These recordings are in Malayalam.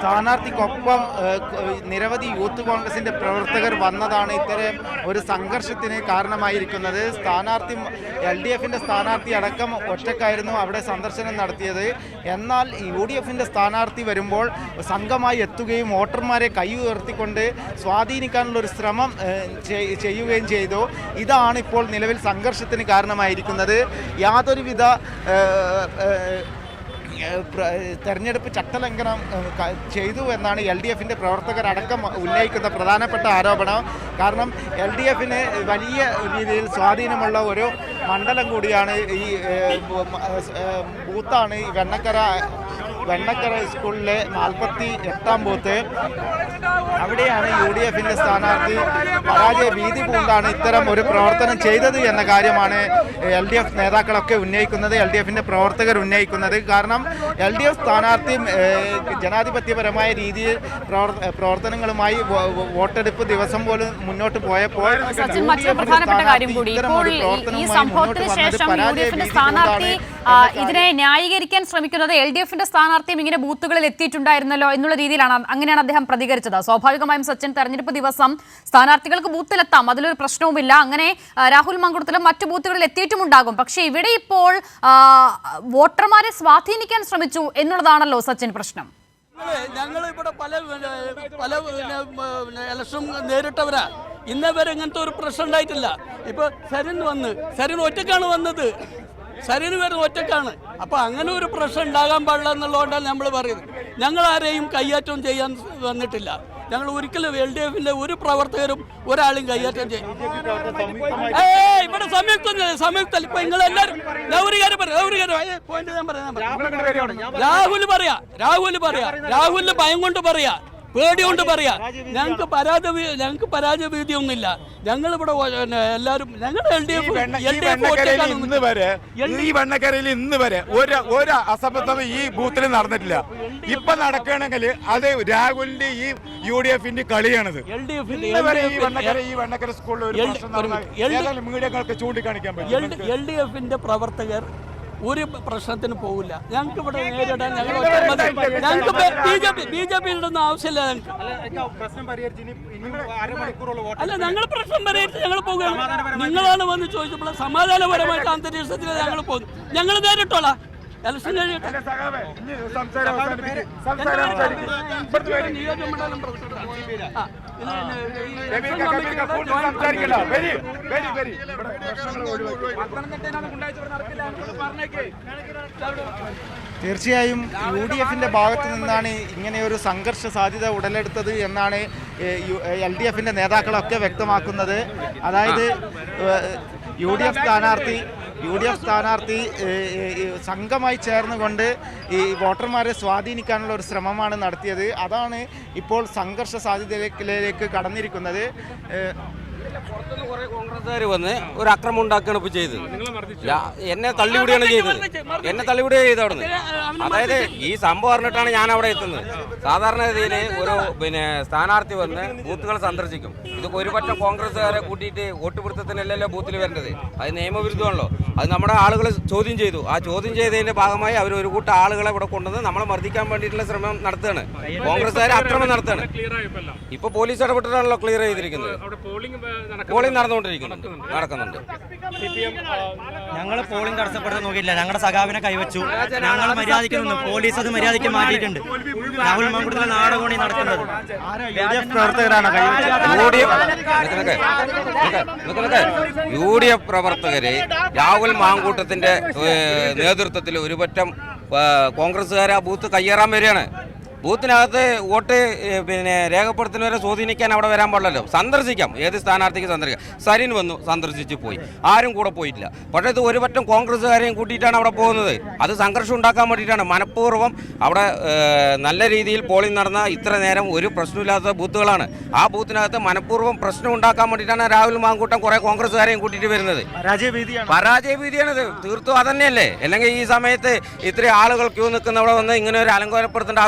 സ്ഥാനാർത്ഥിക്കൊപ്പം നിരവധി യൂത്ത് കോൺഗ്രസിന്റെ പ്രവർത്തകർ വന്നതാണ് ഇത്തരം ഒരു സംഘർഷത്തിന് കാരണമായിരിക്കുന്നത്. സ്ഥാനാർത്ഥി എൽ ഡി എഫിന്റെ സ്ഥാനാർത്ഥി അടക്കം ഒറ്റക്കായിരുന്നു അവിടെ സന്ദർശനം നടത്തിയത്. എന്നാൽ യു ഡി എഫിന്റെ സ്ഥാനാർത്ഥി വരുമ്പോൾ സംഘമായി എത്തുകയും വോട്ടർമാരെ കൈ ഉയർത്തിക്കൊണ്ട് സ്വാധീനിക്കാനുള്ള ഒരു ശ്രമം ചെയ്യുകയും ചെയ്തു. ഇതാണ് ഇപ്പോൾ നിലവിൽ സംഘർഷത്തിന് കാരണമായിരിക്കുന്നത്. യാതൊരുവിധ തെരഞ്ഞെടുപ്പ് ചട്ടലംഘനം ചെയ്തു എന്നാണ് എൽ ഡി എഫിന്റെ പ്രവർത്തകരടക്കം ഉന്നയിക്കുന്ന പ്രധാനപ്പെട്ട ആരോപണം. കാരണം എൽ ഡി എഫിന് വലിയ രീതിയിൽ സ്വാധീനമുള്ള ഒരു മണ്ഡലം കൂടിയാണ് ഈ ബൂത്താണ് ഈ വെണ്ണക്കര വെണ്ണക്കര സ്കൂളിലെ നാൽപ്പത്തി എട്ടാം ബൂത്ത്. അവിടെയാണ് യു ഡി എഫിന്റെ സ്ഥാനാർത്ഥി പരാജയ ഭീതി പൂണ്ടാണ് ഇത്തരം ഒരു പ്രവർത്തനം ചെയ്തത് എന്ന കാര്യമാണ് എൽ ഡി എഫ് നേതാക്കളൊക്കെ ഉന്നയിക്കുന്നത് എൽ ഡി എഫിന്റെ പ്രവർത്തകർ ഉന്നയിക്കുന്നത്. കാരണം എൽ ഡി എഫ് സ്ഥാനാർത്ഥി ജനാധിപത്യപരമായ രീതിയിൽ പ്രവർത്തനങ്ങളുമായി വോട്ടെടുപ്പ് ദിവസം പോലും മുന്നോട്ട് പോയപ്പോൾ സച്ചിൻ യു മറ്റൊരു പ്രധാനപ്പെട്ട കാര്യം കൂടി. ഇപ്പോൾ ഈ- സംഭവത്തിന് ശേഷം യു ഡി എഫിന്റെ സ്ഥാനാർത്ഥി കൊണ്ടാണ് ആ, എന്ന ഇതിനെ ന്യായീകരിക്കാൻ ശ്രമിക്കുന്നത് എൽ ഡി എഫിന്റെ സ്ഥാനാർത്ഥിയും ഇങ്ങനെ ബൂത്തുകളിൽ എത്തിയിട്ടുണ്ടായിരുന്നല്ലോ എന്നുള്ള രീതിയിലാണ് അങ്ങനെയാണ് അദ്ദേഹം പ്രതികരിച്ചത്. സ്വാഭാവികമായും സച്ചിൻ തെരഞ്ഞെടുപ്പ് ദിവസം സ്ഥാനാർത്ഥികൾക്ക് ബൂത്തിലെത്താം. അതിലൊരു പ്രശ്നവുമില്ല. അങ്ങനെ രാഹുൽ മങ്കുളത്തിലും മറ്റു ബൂത്തുകളിൽ എത്തിയിട്ടുമുണ്ടാകും. പക്ഷേ ഇവിടെ ഇപ്പോൾ വോട്ടർമാരെ സ്വാധീനിക്കാൻ ശ്രമിച്ചു എന്നുള്ളതാണല്ലോ സച്ചിൻ പ്രശ്നം. ഞങ്ങൾ ഇവിടെ പല പല ഇലക്ഷൻ നേരിട്ടവരാ. ഇന്നേ വരെ ഇങ്ങനത്തെ ഒരു പ്രശ്നം ഉണ്ടായിട്ടില്ല. ഇപ്പൊ സരിൻ വന്ന് സരിൻ ഒറ്റക്കാണ് വന്നത്. സരിന് വരെ ഒറ്റക്കാണ്. അപ്പൊ അങ്ങനെ ഒരു പ്രശ്നം ഉണ്ടാകാൻ പാടില്ല എന്നുള്ളതുകൊണ്ടാണ് നമ്മൾ പറയുന്നത്. ഞങ്ങൾ ആരെയും കയ്യേറ്റം ചെയ്യാൻ വന്നിട്ടില്ല. ഞങ്ങൾ ഒരിക്കലും എൽ ഡി എഫിന്റെ ഒരു പ്രവർത്തകരും ഒരാളും കയ്യേറ്റം ചെയ്യും ഏ ഇവിടെ സംയുക്തം സംയുക്ത ഇപ്പൊ നിങ്ങൾ എല്ലാവരും ഒരു കാര്യം പറയാം ഒരു കാര്യം പോയിന്റ് ഞാൻ പറയാം. രാഹുൽ പറയാ രാഹുൽ പറയാ രാഹുലിന് ഭയം കൊണ്ട് പറയാ. പേടി കൊണ്ട് പറയാ. ഞങ്ങൾക്ക് പരാജയ ഞങ്ങൾക്ക് പരാജയ ഭീതിയൊന്നുമില്ല ഞങ്ങൾ ഇവിടെ എല്ലാവരും ഞങ്ങൾ L D F L D F ഇന്ന് വരെ ഈ വെണ്ണക്കരയിൽ ഇന്ന് വരെ ഒരു ഒരു അസംബന്ധം ഈ ബൂത്തിൽ നടന്നിട്ടില്ല. ഇപ്പൊ നടക്കുകയാണെങ്കിൽ അത് രാഹുലിന്റെ ഈ യു ഡി എഫിന്റെ കളിയാണത് മീഡിയകൾക്ക് ചൂണ്ടിക്കാണിക്കാൻ പറ്റും. എൽ ഡി എഫിന്റെ പ്രവർത്തകർ ഒരു പ്രശ്നത്തിന് പോകില്ല ഞങ്ങൾക്ക് ഇവിടെ നേരിടാൻ ഞങ്ങൾ. ഞങ്ങൾക്ക് B J P B J P ഇടുന്ന ആവശ്യമില്ല ഞങ്ങൾക്ക്. അല്ല ഞങ്ങൾ പ്രശ്നം പരിഹരിച്ച് ഞങ്ങൾ പോകുകയാണ് നിങ്ങളാണ് വന്ന് ചോദിച്ചപ്പോൾ സമാധാനപരമായിട്ട് അന്തരീക്ഷത്തിൽ ഞങ്ങൾ പോകുന്നു. ഞങ്ങൾ നേരിട്ടോളാം. ഇലക്ഷൻ കഴിയട്ടെ. നിയോജകമണ്ഡലം. തീർച്ചയായും യു ഡി എഫിന്റെ ഭാഗത്തു നിന്നാണ് ഇങ്ങനെ ഒരു സംഘർഷ സാധ്യത ഉടലെടുത്തത് എന്നാണ് എൽ ഡി എഫിന്റെ നേതാക്കളൊക്കെ വ്യക്തമാക്കുന്നത്. അതായത് യു ഡി എഫ് സ്ഥാനാർത്ഥി യു ഡി എഫ് സ്ഥാനാർത്ഥി സംഘമായി ചേർന്നുകൊണ്ട് ഈ വോട്ടർമാരെ സ്വാധീനിക്കാനുള്ള ഒരു ശ്രമമാണ് നടത്തിയത്. അതാണ് ഇപ്പോൾ സംഘർഷ സാധ്യതയിലേക്ക് കടന്നിരിക്കുന്നത്. പുറത്തുനിന്ന് കുറെ കോൺഗ്രസ്സുകാർ വന്ന് ഒരു അക്രമം ഉണ്ടാക്കുകയാണ് ഇപ്പൊ ചെയ്തത്. എന്നെ തള്ളിവിടുകയാണ് ചെയ്തത്. എന്നെ തള്ളിവിടുക ചെയ്ത് അവിടെ അതായത് ഈ സംഭവം അറിഞ്ഞിട്ടാണ് ഞാൻ അവിടെ എത്തുന്നത്. സാധാരണ സാധാരണഗതിയിൽ ഒരു പിന്നെ സ്ഥാനാർത്ഥി വന്ന് ബൂത്തുകൾ സന്ദർശിക്കും. ഇത് ഒരു പറ്റം കോൺഗ്രസ്സുകാരെ കൂട്ടിയിട്ട് വോട്ടുപിടുത്തത്തിനല്ലല്ലോ ബൂത്തിൽ വരേണ്ടത്. അത് നിയമവിരുദ്ധമാണല്ലോ. അത് നമ്മുടെ ആളുകൾ ചോദ്യം ചെയ്തു. ആ ചോദ്യം ചെയ്തതിന്റെ ഭാഗമായി അവർ ഒരു കൂട്ടം ആളുകളെ ഇവിടെ കൊണ്ടുവന്ന് നമ്മളെ മർദ്ദിക്കാൻ വേണ്ടിയിട്ടുള്ള ശ്രമം നടത്തുകയാണ്. കോൺഗ്രസ്സുകാരെ അക്രമം നടത്തുകയാണ്. ഇപ്പൊ പോലീസ് ഇടപെട്ടിട്ടാണല്ലോ ക്ലിയർ ചെയ്തിരിക്കുന്നത്. പോളിംഗ് നടന്നുകൊണ്ടിരിക്കുന്നുണ്ട് നടക്കുന്നുണ്ട്. ഞങ്ങൾ പോളിംഗ് തടസ്സപ്പെടുത്താൻ നോക്കിയില്ല ഞങ്ങളുടെ സഖാവിനെ കൈവച്ചു. ഞങ്ങൾ മര്യാദയ്ക്ക് നിന്നു പോലീസ് അത് മര്യാദയ്ക്ക് മാറ്റിയിട്ടുണ്ട്. രാഹുൽ മങ്കുടത്തിലെ നാടകോണി നടക്കുന്നത് യു ഡി എഫ് പ്രവർത്തകര് രാഹുൽ മാങ്കൂട്ടത്തിന്റെ നേതൃത്വത്തിൽ ഒരുപറ്റം കോൺഗ്രസ്സുകാർ ആ ബൂത്ത് കയ്യേറാൻ വരികയാണ്. ബൂത്തിനകത്ത് വോട്ട് പിന്നെ രേഖപ്പെടുത്തുന്നവരെ സ്വാധീനിക്കാൻ അവിടെ വരാൻ പാടില്ലല്ലോ. സന്ദർശിക്കാം. ഏത് സ്ഥാനാർത്ഥിക്ക് സന്ദർശിക്കാം? സരിൻ വന്നു സന്ദർശിച്ച് പോയി. ആരും കൂടെ പോയിട്ടില്ല. പക്ഷേ ഇത് ഒരുപറ്റം കോൺഗ്രസ്സുകാരെയും കൂട്ടിയിട്ടാണ് അവിടെ പോകുന്നത്. അത് സംഘർഷം ഉണ്ടാക്കാൻ വേണ്ടിയിട്ടാണ്. മനഃപൂർവം അവിടെ നല്ല രീതിയിൽ പോളിംഗ് നടന്ന ഇത്ര നേരം ഒരു പ്രശ്നമില്ലാത്ത ബൂത്തുകളാണ്. ആ ബൂത്തിനകത്ത് മനഃപൂർവം പ്രശ്നം ഉണ്ടാക്കാൻ വേണ്ടിയിട്ടാണ് രാഹുൽ മാങ്കൂട്ടം കുറേ കോൺഗ്രസ്സുകാരെയും കൂട്ടിയിട്ട് വരുന്നത്. പരാജയ ഭീതിയാണ് പരാജയ ഭീതിയാണിത് തീർത്തും അതന്നെയല്ലേ? അല്ലെങ്കിൽ ഈ സമയത്ത് ഇത്രയും ആളുകൾ ക്യൂ നിൽക്കുന്നവിടെ വന്ന് ഇങ്ങനെ ഒരു അലങ്കോലപ്പെടുത്തേണ്ട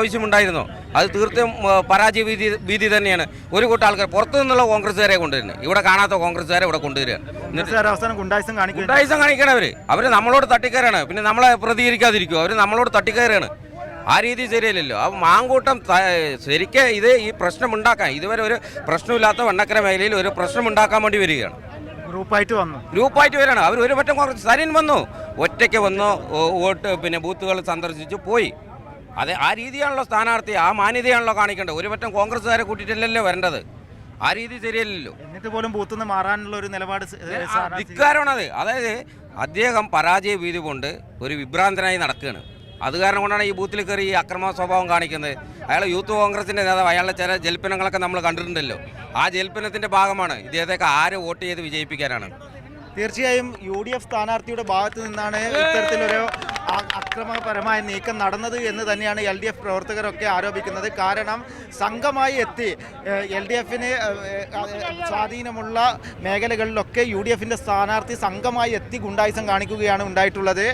ആവശ്യമുണ്ടായിരുന്നോ അത് തീർത്തും പരാജയ ഭീതി ഭീതി തന്നെയാണ്. ഒരു കൂട്ടം ആൾക്കാർ പുറത്തു നിന്നുള്ള കോൺഗ്രസ്സുകാരെ കൊണ്ടുവരുന്നത്. ഇവിടെ കാണാത്ത കോൺഗ്രസ്സുകാരെ ഇവിടെ കൊണ്ടുവരിക. ഗുണ്ടായുസം കാണിക്കും ഗുണ്ടായിസം കാണിക്കണം അവർ അവർ നമ്മളോട് തട്ടിക്കയറാണ്. പിന്നെ നമ്മളെ പ്രതികരിക്കാതിരിക്കും അവർ നമ്മളോട് തട്ടിക്കയറാണ്. ആ രീതി ശരിയല്ലല്ലോ. ആ മാങ്കൂട്ടം ശരിക്കും ശരിക്ക് ഇത് ഈ പ്രശ്നം ഉണ്ടാക്കാൻ ഇതുവരെ ഒരു പ്രശ്നമില്ലാത്ത വണ്ണക്കര മേഖലയിൽ ഒരു പ്രശ്നം ഉണ്ടാക്കാൻ വേണ്ടി വരികയാണ്. ഗ്രൂപ്പായിട്ട് വന്നു. ഗ്രൂപ്പായിട്ട് വരാണ്. അവർ ഒരു പറ്റം കോൺഗ്രസ് സരിൻ വന്നു. ഒറ്റയ്ക്ക് വന്നു വോട്ട് പിന്നെ ബൂത്തുകൾ സന്ദർശിച്ച് പോയി. അതെ ആ രീതിയാണല്ലോ സ്ഥാനാർത്ഥി ആ മാന്യതയാണല്ലോ കാണിക്കേണ്ടത്. ഒരു പറ്റം കോൺഗ്രസ്സുകാരെ കൂട്ടിയിട്ടല്ലല്ലോ വരേണ്ടത്. ആ രീതി ശരിയല്ലല്ലോ. എന്നിട്ട് പോലും ബൂത്ത് നിന്ന് മാറാനുള്ള ഒരു നിലപാട് ധിക്കാരമാണത്. അതായത് അദ്ദേഹം പരാജയ ഭീതി കൊണ്ട് ഒരു വിഭ്രാന്തനായി നടക്കുകയാണ്. അത് കാരണം കൊണ്ടാണ് ഈ ബൂത്തിൽ കയറി ഈ അക്രമ സ്വഭാവം കാണിക്കുന്നത്. അയാൾ യൂത്ത് കോൺഗ്രസിന്റെ നേതാവ് അയാളുടെ ചില ജൽപ്പനങ്ങളൊക്കെ നമ്മൾ കണ്ടിട്ടുണ്ടല്ലോ. ആ ജൽപ്പനത്തിന്റെ ഭാഗമാണ് ഇദ്ദേഹത്തെ ആര് വോട്ട് ചെയ്ത് വിജയിപ്പിക്കാനാണ്. തീർച്ചയായും യു ഡി എഫ് സ്ഥാനാർത്ഥിയുടെ ഭാഗത്ത് നിന്നാണ് ഇത്തരത്തിലൊരു അക്രമപരമായ നീക്കം നടന്നത് എന്ന് തന്നെയാണ് എൽ ഡി എഫ് പ്രവർത്തകരൊക്കെ ആരോപിക്കുന്നത്. കാരണം സംഘമായി എത്തി എൽ ഡി എഫിന് സ്വാധീനമുള്ള മേഖലകളിലൊക്കെ യു ഡി എഫിന്റെ സ്ഥാനാർത്ഥി സംഘമായി എത്തി ഗുണ്ടായിസം കാണിക്കുകയാണ് ഉണ്ടായിട്ടുള്ളത്.